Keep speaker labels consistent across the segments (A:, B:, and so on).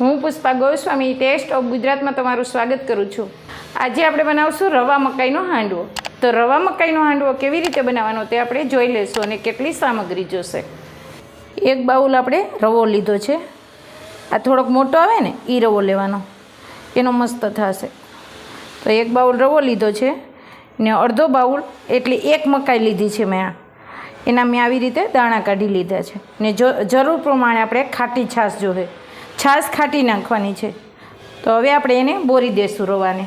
A: હું Pushpa Goswami test of ગુજરાતમાં તમારું સ્વાગત કરું છું. આજે આપણે બનાવશું રવા મકાઈનો હાંડવો. તો રવા મકાઈનો હાંડવો કેવી રીતે બનાવવાનો તે આપણે જોઈ લઈશું અને કેટલી સામગ્રી જોશે. એક બાઉલ આપણે રવો લીધો છે. આ થોડોક મોટો આવે ને એ રવો લેવાનો. એનો મસ્ત થશે. તો એક બાઉલ રવો લીધો છે ને અડધો બાઉલ, એટલે એક મકાઈ લીધી છે મેં આ. એના મેં આવી રીતે દાણા કાઢી લીધા છે. ને જો, જરૂર પ્રમાણે આપણે ખાટી છાશ જોવે. છાશ ખાટી નાખવાની છે. તો હવે આપણે એને બોરી દઈશું રવાને.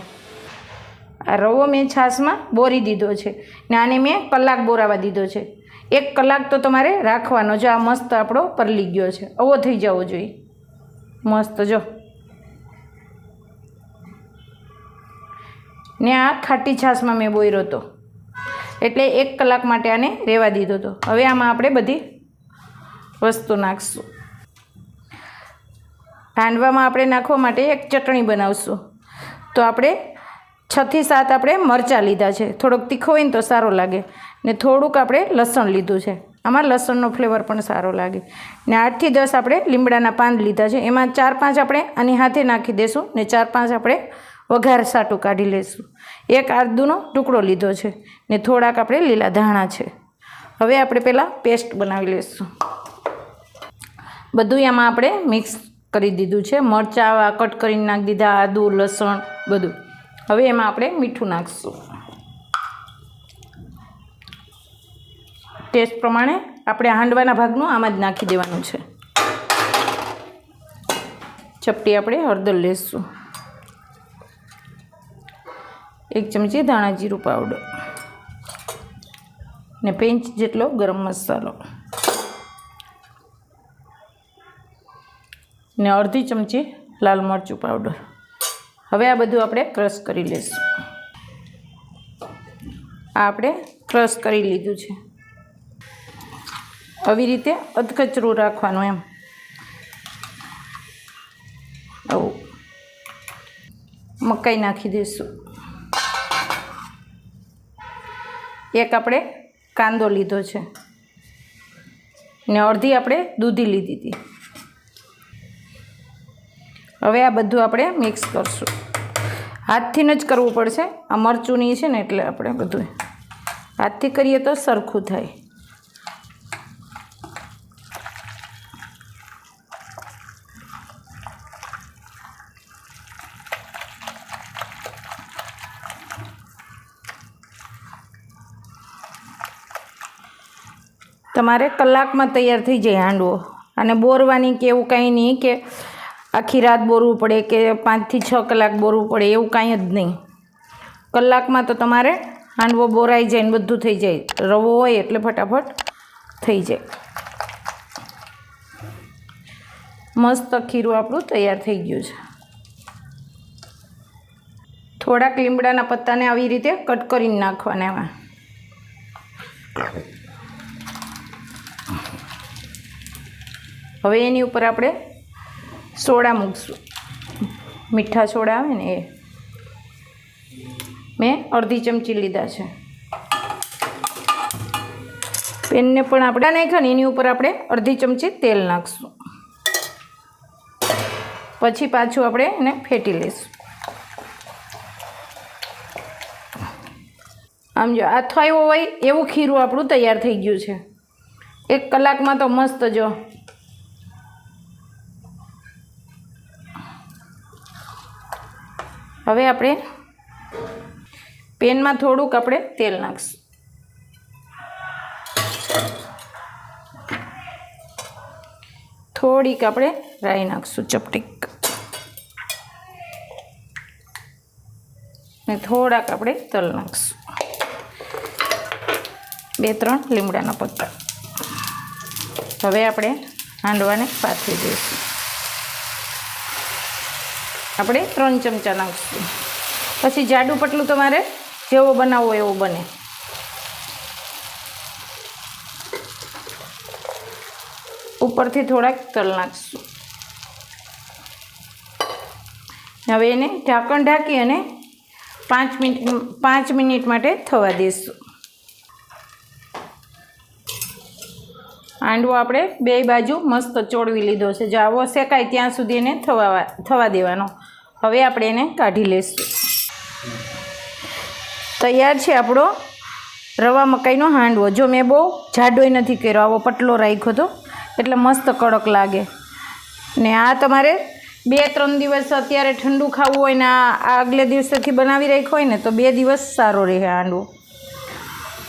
A: આ રવો મેં છાશમાં બોરી દીધો છે ને આને મેં કલાક બોરાવા દીધો છે. એક કલાક તો તમારે રાખવાનો જો આ મસ્ત આપણો પરલી ગયો છે. આવો થઈ જવો જોઈએ. મસ્ત જો. ને આ ખાટી છાશમાં મેં બોર્યો હતો. એટલે એક કલાક માટે આને રહેવા દીધો હતો. હવે આમાં આપણે બધી વસ્તુ નાખીશું. હાંડવામાં આપણે નાખવા માટે એક ચટણી બનાવશું. તો આપણે છથી સાત આપણે મરચાં લીધા છે. થોડોક તીખો હોય ને તો સારો લાગે. ને થોડુંક આપણે લસણ લીધું છે. આમાં લસણનો ફ્લેવર પણ સારો લાગે. ને આઠથી દસ આપણે લીમડાના પાન લીધા છે. એમાં ચાર પાંચ આપણે આની હાથે નાખી દઈશું ને ચાર પાંચ આપણે વઘાર સાટું કાઢી લઈશું એક આદુનો ટુકડો લીધો છે ને થોડાક આપણે લીલા ધાણા છે. હવે આપણે પહેલાં પેસ્ટ બનાવી લઈશું બધું એમાં આપણે મિક્સ કરી દીધું છે. મરચાં કટ કરીને નાખી દીધા, આદુ, લસણ બધું. હવે એમાં આપણે મીઠું નાખીશું. ટેસ્ટ પ્રમાણે આપણે હાંડવાના ભાગનું આમાં જ નાખી દેવાનું છે. ચપટી આપણે હળદર લેશું. એક ચમચી ધાણા જીરું પાવડર ને પેંચ જેટલો ગરમ મસાલો. ને અડધી ચમચી લાલ મરચું પાવડર હવે આ બધું આપણે ક્રશ કરી લઈશું. આ આપણે ક્રશ કરી લીધું છે. આવી રીતે અધકચરું રાખવાનું એમ. આવું. મકાઈ નાખી દઈશું. એક આપણે કાંદો લીધો છે. ને અડધી આપણે દૂધી લીધી હતી. હવે આ બધું આપણે મિક્સ કરશું. હાથથી જ કરવું પડશે. આ મરચુંની છે ને એટલે આપણે બધું હાથથી કરીએ તો સરખું થાય. તમારે કલાકમાં તૈયાર થઈ જાય હાંડવો. અને બોરવાની કે એવું કંઈ નહીં કે આખી રાત બોરવું પડે કે પાંચથી છ કલાક બોરવું પડે, એવું કાંઈ જ નહીં. કલાકમાં તો તમારે હાંડવો બોરાઈ જાય ને બધું થઈ જાય. રવો હોય એટલે ફટાફટ થઈ જાય. મસ્ત ખીરું આપણું તૈયાર થઈ ગયું છે. થોડાક લીમડાના પત્તાને આવી રીતે કટ કરીને નાખવાના એમાં. હવે એની ઉપર આપણે સોડા મૂકશું. મીઠા સોડા આવે ને એ. મેં અડધી ચમચી લીધા છે. પેનને પણ આપણે નાખ્યા ને એની ઉપર આપણે અડધી ચમચી તેલ નાખશું. પછી પાછું આપણે એને ફેટી લઈશું. આમ જો, આ થયો હોય એવું ખીરું આપણું તૈયાર થઈ ગયું છે. એક કલાકમાં તો મસ્ત જો. હવે આપણે પેનમાં થોડુંક આપણે તેલ નાખીશું. થોડીક આપણે રાઈ નાખીશું ચપટીક. ને થોડાક આપણે તલ નાખીશું. બે, ત્રણ લીમડાના પત્તા. હવે આપણે હાંડવાને પાથરી દઈશું. આપણે ત્રણ ચમચા નાખીશું. પછી જાડું પટલું તમારે જેવો બનાવવો એવો બને. ઉપરથી થોડાક તલ નાખીશું. હવે એને ઢાંકણ ઢાંકી અને પાંચ મિનિટ પાંચ મિનિટ માટે થવા દઈશું હાંડવો આપણે બે બાજુ મસ્ત ચોળવી લીધો છે. જો આવો શેકાય ત્યાં સુધી એને થવા થવા દેવાનો. હવે આપણે એને કાઢી લઈશું તૈયાર છે આપણો રવા મકાઈનો હાંડવો. જો મેં બહુ જાડોય નથી કર્યો, આવો પટલો રાખ્યો હતો એટલે મસ્ત કડક લાગે. ને આ તમારે બે ત્રણ દિવસ અત્યારે ઠંડુ ખાવું હોય ને આ આગલે દિવસેથી બનાવી રાખ્યો હોય ને, તો બે દિવસ સારો રહે હાંડવો.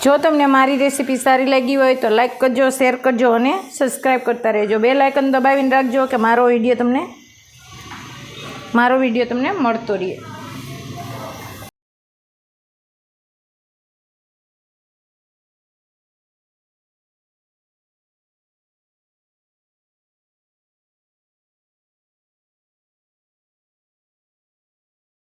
A: જો તમને મારી રેસીપી સારી લાગી હોય તો લાઇક કરજો, શેર કરજો અને સબસ્ક્રાઈબ કરતા રહેજો. બે લાઇકન દબાવીને રાખજો કે મારો વીડિયો તમને મારો વીડિયો તમને મળતો રહે